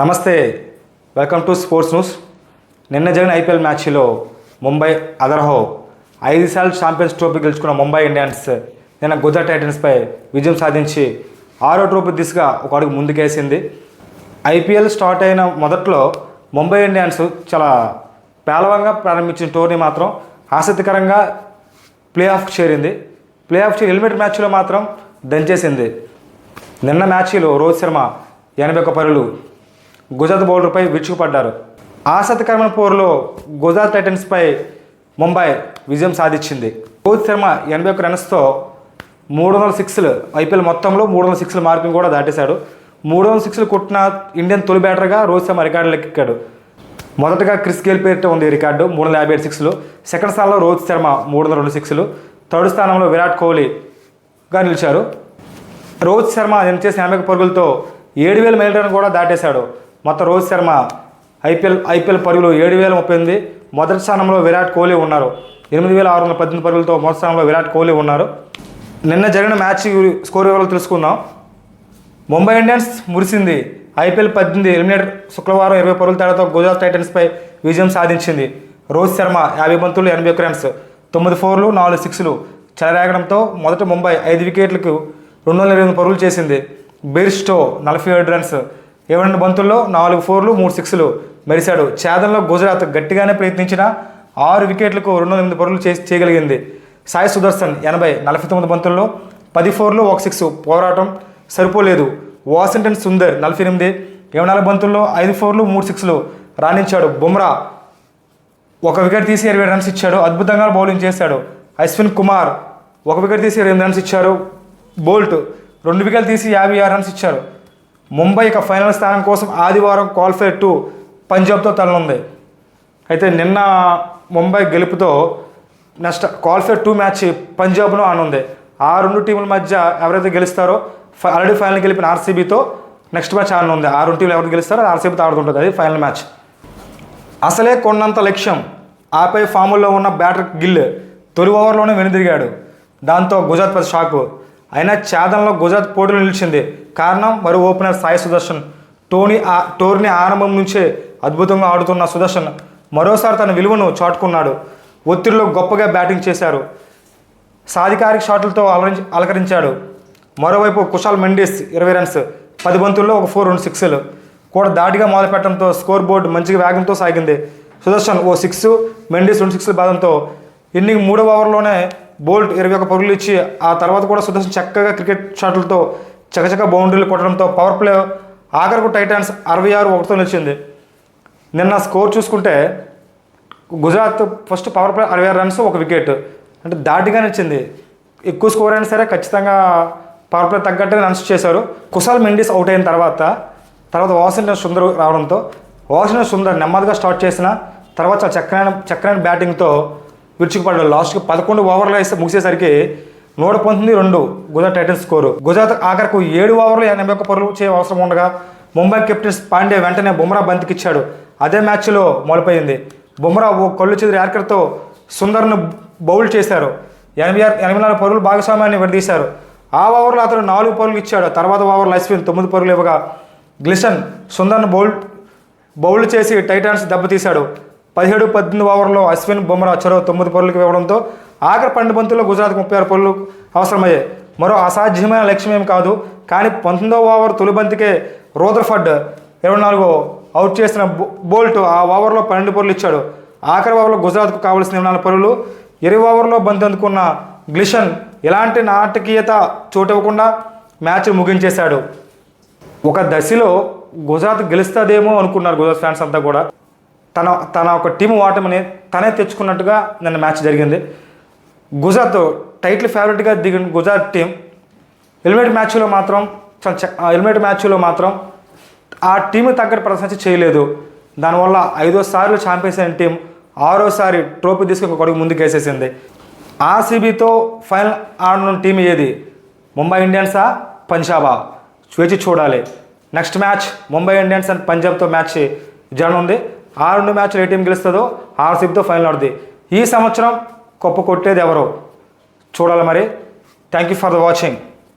నమస్తే welcome to sports news. నిన్న జరిగిన ఐపీఎల్ మ్యాచ్లో ముంబై అదర్హో ఐదు సార్లు ఛాంపియన్స్ ట్రోఫీ గెలుచుకున్న ముంబై ఇండియన్స్ నిన్న గుజరాత్ టైటన్స్పై విజయం సాధించి ఆరో ట్రోఫీ దిశగా ఒక అడుగు ముందుకేసింది. ఐపీఎల్ స్టార్ట్ అయిన మొదట్లో ముంబై ఇండియన్స్ చాలా పేలవంగా ప్రారంభించిన టోర్నీ మాత్రం ఆసక్తికరంగా ప్లే ఆఫ్ చేరింది. ప్లే ఆఫ్ చేరి హెల్మెట్ మ్యాచ్లో మాత్రం దంచేసింది. నిన్న మ్యాచ్లో రోహిత్ శర్మ ఎనభై ఒక్క పరులు గుజరాత్ బౌలర్పై విరుచుకుపడ్డారు. ఆసక్తికరమైన పోరులో గుజరాత్ టైటన్స్పై ముంబై విజయం సాధించింది. రోహిత్ శర్మ ఎనభై ఒక్క రన్స్తో మూడు వందల సిక్స్లు ఐపీఎల్ మొత్తంలో మూడు వందల సిక్స్ల మార్కింగ్ కూడా దాటేశాడు. మూడు వందల సిక్స్లు కొట్టిన ఇండియన్ తొలి బ్యాటర్గా రోహిత్ శర్మ రికార్డులకు ఎక్కాడు. మొదటగా క్రిస్ గేల్ పేరిట ఉంది రికార్డు మూడు వందల యాభై ఏడు సిక్స్లు. సెకండ్ స్థానంలో రోహిత్ శర్మ మూడు వందల రెండు సిక్స్లు. థర్డ్ స్థానంలో విరాట్ కోహ్లీగా నిలిచారు. రోహిత్ శర్మ నేను చేసిన ఎనభై పరుగులతో ఏడు వేల మైలురాయిని కూడా దాటేశాడు. మొత్తం రోహిత్ శర్మ ఐపీఎల్ ఐపీఎల్ పరుగులు ఏడు వేల ముప్పై ఎనిమిది మొదటి స్థానంలో విరాట్ కోహ్లీ ఉన్నారు. ఎనిమిది వేల ఆరు వందల పద్దెనిమిది పరుగులతో మొదటి స్థానంలో విరాట్ కోహ్లీ ఉన్నారు. నిన్న జరిగిన మ్యాచ్ స్కోర్ వివరాలు తెలుసుకుందాం. ముంబై ఇండియన్స్ మురిసింది. ఐపీఎల్ పద్దెనిమిది ఎలిమినేటర్ శుక్రవారం ఇరవై పరుగుల తేడాతో గుజరాత్ టైటన్స్పై విజయం సాధించింది. రోహిత్ శర్మ యాభై బంతులు ఎనభై ఒక్క రన్స్ తొమ్మిది ఫోర్లు నాలుగు సిక్స్లు చెలరేగడంతో మొదట ముంబై ఐదు వికెట్లకు రెండు వందల ఇరవై పరుగులు చేసింది. బెయిర్స్టో నలభై ఏడు రన్స్ ఇరవై బంతుల్లో? నాలుగు ఫోర్లు మూడు సిక్స్లు మెరిశాడు. ఛేదంలో గుజరాత్ గట్టిగానే ప్రయత్నించిన ఆరు వికెట్లకు రెండు ఎనిమిది పరుగులు చేసి చేయగలిగింది. సాయి సుదర్శన్ ఎనభై నలభై తొమ్మిది బంతుల్లో పది ఫోర్లు ఒక సిక్స్ పోరాటం సరిపోలేదు. వాషింగ్టన్ సుందర్ నలభై ఎనిమిది ఇరవై నాలుగు బంతుల్లో ఐదు ఫోర్లు మూడు సిక్స్లు రాణించాడు. బుమ్రా ఒక వికెట్ తీసి ఇరవై రన్స్ ఇచ్చాడు. అద్భుతంగా బౌలింగ్ చేశాడు. అశ్విన్ కుమార్ ఒక వికెట్ తీసి ఇరవై రన్స్ ఇచ్చారు. బోల్ట్ రెండు వికెట్లు తీసి యాభై ఆరు రన్స్ ఇచ్చారు. ముంబై ఇక ఫైనల్ స్థానం కోసం ఆదివారం క్వాలిఫైర్ టు పంజాబ్తో తలనుంది. అయితే నిన్న ముంబై గెలుపుతో నెక్స్ట్ క్వాలిఫైర్ టూ మ్యాచ్ పంజాబ్లో ఆనుంది. ఆ రెండు టీముల మధ్య ఎవరైతే గెలుస్తారో ఆల్రెడీ ఫైనల్ గెలిపిన ఆర్సీబీతో నెక్స్ట్ మ్యాచ్ ఆనుంది. ఆ రెండు టీంలు ఎవరు గెలుస్తారో ఆర్సీబీతో ఆడుతుంటుంది. అది ఫైనల్ మ్యాచ్. అసలే కొన్నంత లక్ష్యం ఆపై ఫాముల్లో ఉన్న బ్యాటర్ గిల్ తొలి ఓవర్లోనే వెనుదిరిగాడు. దాంతో గుజరాత్ పెద్ద షాకు. అయినా ఛేదంలో గుజరాత్ పోటీలో నిలిచింది కారణం మరో ఓపెనర్ సాయి సుదర్శన్. టోనీ టోర్నీ ఆరంభం నుంచే అద్భుతంగా ఆడుతున్న సుదర్శన్ మరోసారి తన విలువను చాటుకున్నాడు. ఒత్తిడిలో గొప్పగా బ్యాటింగ్ చేశారు. సాధికారిక షాట్లతో అలరించి అలకరించాడు. మరోవైపు కుషాల్ మెండిస్ ఇరవై రన్స్ పది బంతుల్లో ఒక ఫోర్ రెండు సిక్స్లు కూడా దాటిగా మొదలుపెట్టడంతో స్కోర్ బోర్డు మంచిగా వేగంతో సాగింది. సుదర్శన్ ఓ సిక్స్ మెండిస్ రెండు సిక్స్ల బాధంతో ఇన్నింగ్ మూడో ఓవర్లోనే బోల్ట్ ఇరవై ఒక పరుగులు ఇచ్చి ఆ తర్వాత కూడా సుదర్శన్ చక్కగా క్రికెట్ షాట్లతో చకచక బౌండరీలు కొట్టడంతో పవర్ ప్లే ఆఖరకు టైటాన్స్ అరవై ఆరు ఒకటితో నిలిచింది. నిన్న స్కోర్ చూసుకుంటే గుజరాత్ ఫస్ట్ పవర్ ప్లే అరవై ఆరు రన్స్ ఒక వికెట్. అంటే దాటిగా నచ్చింది ఎక్కువ స్కోర్ అయినా సరే ఖచ్చితంగా పవర్ ప్లే తగ్గట్టుగా రన్స్ చేశారు. కుశాల్ మెండిస్ అవుట్ అయిన తర్వాత తర్వాత వాషింగ్టన్ సుందర్ రావడంతో వాషింగ్టన్ సుందర్ నెమ్మదిగా స్టార్ట్ చేసిన తర్వాత చక్కనైన చక్కనైన బ్యాటింగ్తో విరుచుకుపడ్డాడు. లాస్ట్కి పదకొండు ఓవర్లు వేస్తే ముగిసేసరికి నూట పంతొమ్మిది రెండు గుజరాత్ టైటిల్ స్కోరు. గుజరాత్ ఆఖరకు ఏడు ఓవర్లు ఎనభై ఒక్క పరుగులు చేయ అవసరం ఉండగా ముంబై కెప్టెన్స్ పాండే వెంటనే బుమ్రా బంతికిచ్చాడు. అదే మ్యాచ్లో మొదలైంది బుమ్రా ఓ కళ్ళు చెదిరి యార్కర్తో సుందర్ను బౌల్ చేశారు. ఎనభై ఆరు ఎనభై నాలుగు పరుగులు భాగస్వామ్యాన్ని విడదీశారు. ఆ ఓవర్లో అతను నాలుగు పరుగులు ఇచ్చాడు. తర్వాత ఓవర్లో అశ్విన్ తొమ్మిది పరుగులు ఇవ్వగా గ్లిసన్ సుందర్ను బౌల్ బౌల్ చేసి టైటాన్స్ దెబ్బతీశాడు. పదిహేడు పద్దెనిమిది ఓవర్లో అశ్విన్ బుమ్రా చొరవ తొమ్మిది పరుగులకు ఇవ్వడంతో ఆఖరి పన్నెండు బంతుల్లో గుజరాత్కి ముప్పై ఆరు పరుగులు అవసరమయ్యాయి. మరో అసాధ్యమైన లక్ష్యం ఏం కాదు. కానీ పంతొమ్మిదవ ఓవర్ తొలి బంతికే రోదర్ఫర్డ్ ఇరవై నాలుగు అవుట్ చేసిన బో- బోల్ట్ ఆ ఓవర్లో పన్నెండు పరుగులు ఇచ్చాడు. ఆఖరి ఓవర్లో గుజరాత్కు కావాల్సిన ఇరవై నాలుగు పరులు ఇరవై ఓవర్లో బంతి అందుకున్న గ్లిషన్ ఎలాంటి నాటకీయత చోటివ్వకుండా మ్యాచ్ ముగించేశాడు. ఒక దశలో గుజరాత్ గెలుస్తుందేమో అనుకున్నారు గుజరాత్ ఫ్యాన్స్ అంతా కూడా. తన తన ఒక టీం ఓటమిని తనే తెచ్చుకున్నట్టుగా నిన్న మ్యాచ్ జరిగింది. గుజరాత్ టైటిల్ ఫేవరెట్గా దిగిన గుజరాత్ టీం ఎలిమినేట్ మ్యాచ్లో మాత్రం చ- ఎలిమినేట్ మ్యాచ్లో మాత్రం ఆ టీం తగ్గట్టు ప్రదర్శన చేయలేదు. దానివల్ల ఐదో సార్లు ఛాంపియన్స్ అయిన టీం ఆరోసారి ట్రోఫీ తీసుకుని ఒక కొడుకు ముందుకు వేసేసింది. ఆర్సీబీతో ఫైనల్ ఆడిన టీం ఏది? ముంబై ఇండియన్సా? పంజాబా? వేచి చూడాలి. Next match Mumbai Indians and పంజాబ్తో match జరగనుంది. ఆ రెండు మ్యాచ్లు ఏ టీం గెలుస్తుందో ఆర్సీబీతో ఫైనల్ ఆడుతుంది ఈ సంవత్సరం కొప్ప కొట్టేది ఎవరో? చూడాలి మరి. Thank you for the watching